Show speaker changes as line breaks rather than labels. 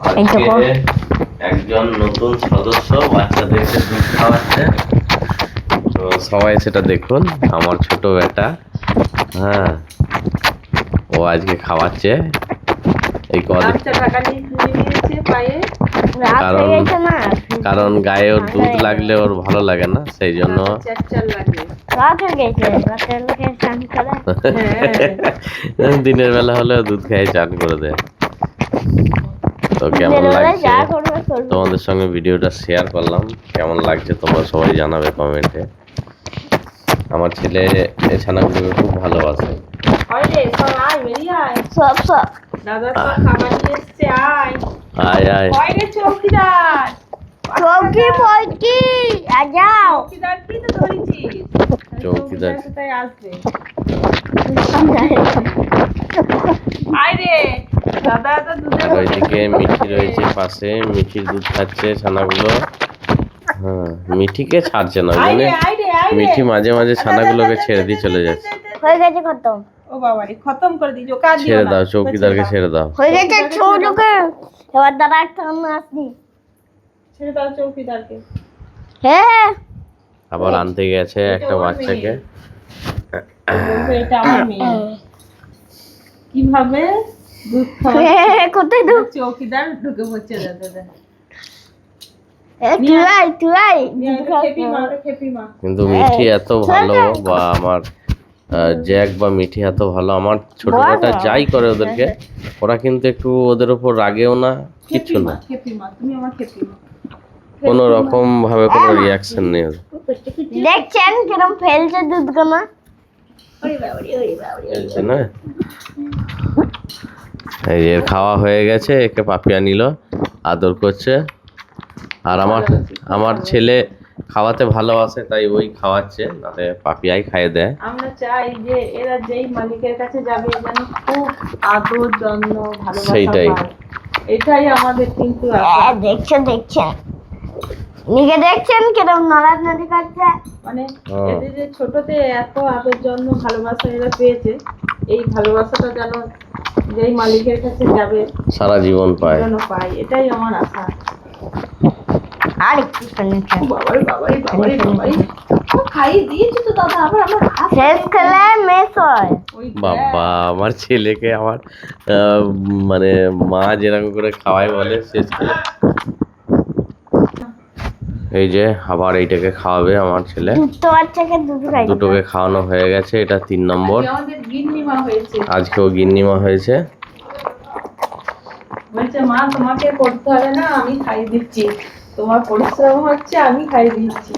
এই
একজন নতুন সদস্য বাচ্চাদেরকে দুধ খাওয়াচ্ছে। তো সবাই সেটা দেখুন আমার ছোট বেটা হ্যাঁ ও আজকে খাওয়াচ্ছে। এই কদিন
বাচ্চা টাকা নিয়ে নিয়েছে পায়ে।
রাত
কারণ- কারণ গায়ে ওর দুধ লাগলে ওর ভালো লাগে না সেই জন্য
হয়ে
হ্যাঁ।
দিনের বেলা হলেও দুধ খেয়ে চান করে দেয়। তো কেমন লাগছে? তোমাদের সঙ্গে ভিডিওটা শেয়ার করলাম। কেমন লাগছে তোমরা সবাই জানাবে কমেন্টে আমার ছেলে ছানাগুলোকে খুব ভালোবাসে।
হয় সব আয়
সব
হয় চৌকিদার?
চৌকি বইকি যাও।
চৌকিদার কি তো ধরেছিস
চৌকিদার।
কোথায় আসবে? আয় রে।
ওইদিকে মিঠি রয়েছে পাশে। মিঠির দুধ খাচ্ছে ছানাগুলো। হ্যাঁ মিঠিকে ছাড়ছে না
রে
মিঠি মাঝে মাঝে ছানাগুলোকে ছেড়ে দিয়ে চলে যাচ্ছে।
হয়ে গেছে খতম।
ও বাবা রে খতম করে দিই কাজ
ছেড়ে দাও চৌকিদারকে ছেড়ে দাও।
হয়ে গেছে ছোটকে। এবার দাদা একটা আসনি।
ছেড়ে দাও চৌকিদারকে।
হ্যাঁ।
আবার আনতে গেছে একটা বাচ্চাকে।
এটা আমার মেয়ে। কীভাবে? দুধ
হ্যাঁ, কোথায় দু
চৌকিদার ঢুকে পড়ছে দাদা
কিন্তু মিঠি এত ভালো বা আমার জ্যাক বা মিঠি এত ভালো আমার ছোট বেটা যাই করে ওদেরকে ওরা কিন্তু একটু ওদের উপর রাগেও না কিচ্ছু না।
খেপি মা তুমি আমার খেপি মা।
কোনো রকম ভাবে কোনো রিয়াকশন নেই ওদের।
দেখছেন কিরম ফেলছে দুধগুলো?
চলছে না? এই এর খাওয়া হয়ে গেছে একে পাপিয়া নিল আদর করছে। আর আমার আমার ছেলে খাওয়াতে ভালোবাসে তাই ওই খাওয়াচ্ছে নাহলে পাপিয়াই খাইয়ে দেয়।
আমরা চাই যে এরা যেই মালিকের কাছে যাবে যেন খুব আদর যত্ন ভালোবাসা
সেইটাই।
এটাই আমাদের কিন্তু
দেখছেন দেখছেন নিজে দেখছেন কিরম নড়াচড়ি করছে?
মানে। এদের যে ছোটতে এত আদর যত্ন ভালোবাসা এরা পেয়েছে এই ভালোবাসাটা যেন যেই মালিকের কাছে যাবে
সারা জীবন পায়।
পায় এটাই আমার আশা।
আর একটু শুনেছেন
বাবারে বাবারে বাবারে বাবারে ও তো দাদা আবার আমার
শেষ খেলে মেস হয়।
বাবা আমার ছেলেকে আমার মানে মা যেরকম করে খাওয়ায় বলে শেষ করে এই যে আবার এইটাকে খাওয়াবে আমার ছেলে।
দুটো বাচ্চাকে দুধ খাই
দুটোকে খাওয়ানো হয়ে গেছে এটা তিন নম্বর।
আজকে আমাদের গিন্নিমা হয়েছে
আজকেও গিন্নিমা হয়েছে।
বলছে মা তোমাকে করতে হবে না আমি খাইয়ে দিচ্ছি। তোমার পরিশ্রম হচ্ছে আমি খাইয়ে দিচ্ছি।